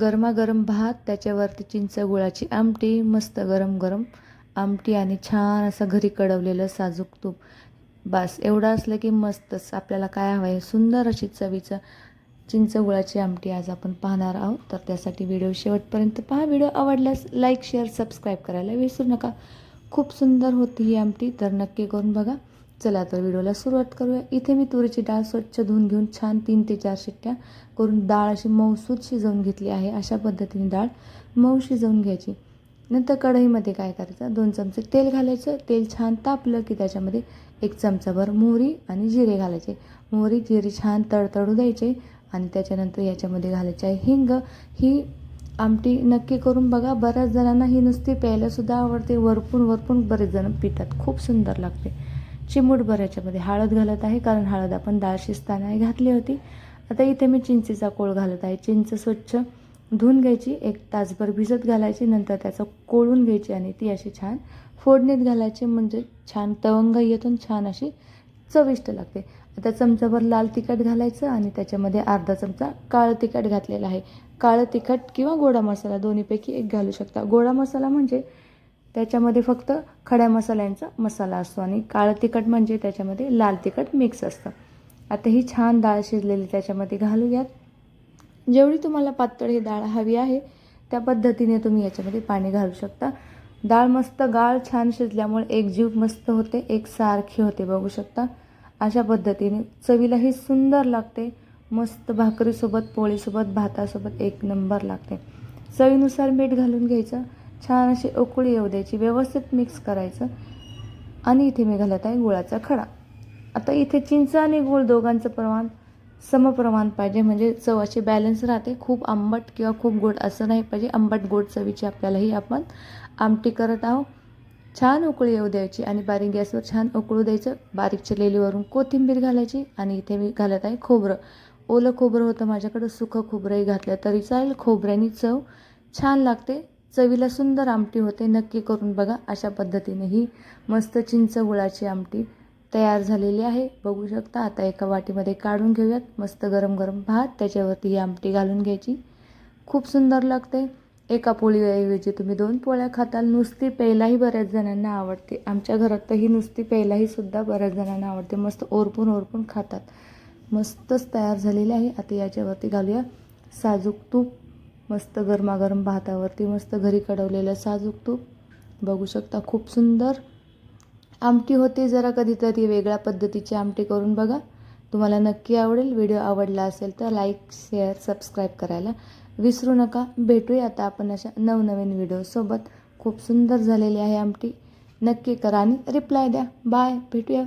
गरमागरम भात त्याच्यावरती चिंच गुळाची आमटी मस्त गरम गरम आमटी आणि छान असं घरी कडवलेलं साजूक तूप. बस एवढं असलं की मस्तच. आपल्याला काय हवं आहे? सुंदर अशी चवीचं चिंच गुळाची आमटी आज आपण पाहणार आहोत. तर त्यासाठी व्हिडिओ शेवटपर्यंत पहा. व्हिडिओ आवडल्यास लाईक शेअर सबस्क्राईब करायला विसरू नका. खूप सुंदर होती ही आमटी. तर नक्की करून बघा. चला तर व्हिडिओला सुरुवात करूया. इथे मी तुरीची डाळ स्वच्छ धुवून घेऊन छान तीन ते चार शिट्ट्या करून डाळ अशी मऊसूद शिजवून घेतली आहे. अशा पद्धतीने डाळ मऊ शिजवून घ्यायची. नंतर कढईमध्ये काय करायचं? दोन चमचे तेल घालायचं. तेल छान तापलं की त्याच्यामध्ये एक चमचाभर मोहरी आणि जिरे घालायचे. मोहरी जिरे छान तडतडू द्यायचे आणि त्याच्यानंतर याच्यामध्ये घालायचे आहे हिंग. ही आमटी नक्की करून बघा. बऱ्याच जणांना ही नुसती प्यायलासुद्धा आवडते. वरपून वरपून बरेच जण पितात. खूप सुंदर लागते. चिमूटभर याच्यामध्ये हळद घालत आहे कारण हळद आपण डाळ शिजताना घातली होती. आता इथे मी चिंचेचा कोळ घालत आहे. चिंच स्वच्छ धुवून घ्यायची एक तासभर भिजत घालायची नंतर त्याचं कोळून घ्यायची आणि ती अशी छान फोडणीत घालायची. म्हणजे छान तवंग येतून छान अशी चविष्ट लागते. आता चमचाभर लाल तिखट घालायचं आणि त्याच्यामध्ये अर्धा चमचा काळं तिखट घातलेलं आहे. काळं तिखट किंवा गोडा मसाला दोन्हीपैकी एक घालू शकता. गोडा मसाला म्हणजे त्याच्यामध्ये फक्त खड्या मसाल्यांचा मसाला असतो आणि काळं तिखट म्हणजे त्याच्यामध्ये लाल तिखट मिक्स असतं. आता ही छान डाळ शिजलेली त्याच्यामध्ये घालूयात. जेवढी तुम्हाला पातळ ही डाळ हवी आहे त्या पद्धतीने तुम्ही याच्यामध्ये पाणी घालू शकता. डाळ मस्त गाळ छान शिजल्यामुळे एक जीव मस्त होते एक सारखी होते बघू शकता. अशा पद्धतीने चवीलाही सुंदर लागते. मस्त भाकरीसोबत पोळीसोबत भातासोबत एक नंबर लागते. चवीनुसार मीठ घालून घ्यायचं. छान अशी उकळी येऊ द्यायची व्यवस्थित मिक्स करायचं. आणि इथे मी घालत आहे गुळाचा खडा. आता इथे चिंच आणि गूळ दोघांचं प्रमाण समप्रमाण पाहिजे म्हणजे चव अशी बॅलन्स राहते. खूप आंबट किंवा खूप गोड असं नाही पाहिजे. आंबट गोड चवीची आपल्यालाही आपण आमटी करत आहोत. छान उकळी येऊ द्यायची आणि बारीक गॅसवर छान उकळू द्यायचं. बारीक चिरलेलीवरून कोथिंबीर घालायची आणि इथे मी घालत आहे खोबरं. ओलं खोबरं होतं माझ्याकडं सुकं खोबरंही घातलं तरी चालेल. खोबऱ्यानी चव छान लागते. चवीला सुंदर आमटी होते. नक्की करून बघा. अशा पद्धतीने ही मस्त चिंच गुळाची आमटी तयार झालेली आहे. बघू शकता आता एका वाटीमध्ये काढून घेऊयात. मस्त गरम गरम भात. त्याच्यावरती ही आमटी घालून घ्यायची. खूप सुंदर लागते. एका पोळीऐवजी तुम्ही दोन पोळ्या खाताल. नुसती प्यायलाही बऱ्याच जणांना आवडते. आमच्या घरात तर ही नुसती प्यायलाही सुद्धा बऱ्याच जणांना आवडते. मस्त ओरपून ओरपून खातात. मस्तच तयार झालेली आहे. आता याच्यावरती घालूया साजूक तूप. मस्त गरमागरम भातावरती मस्त घरी कडवलेलं साजूक तूप. बघू शकता खूप सुंदर. आमटी होते जरा कधीतरी वेगळ्या पद्धतीची आमटी करून बघा. तुम्हाला नक्की आवडेल. व्हिडिओ आवडला असेल तर लाईक शेअर सबस्क्राईब करायला विसरू नका. भेटूया आता आपण अशा नवनवीन व्हिडिओसोबत खूप सुंदर झालेली आहे आमटी. नक्की करा आणि रिप्लाय द्या. बाय भेटूया.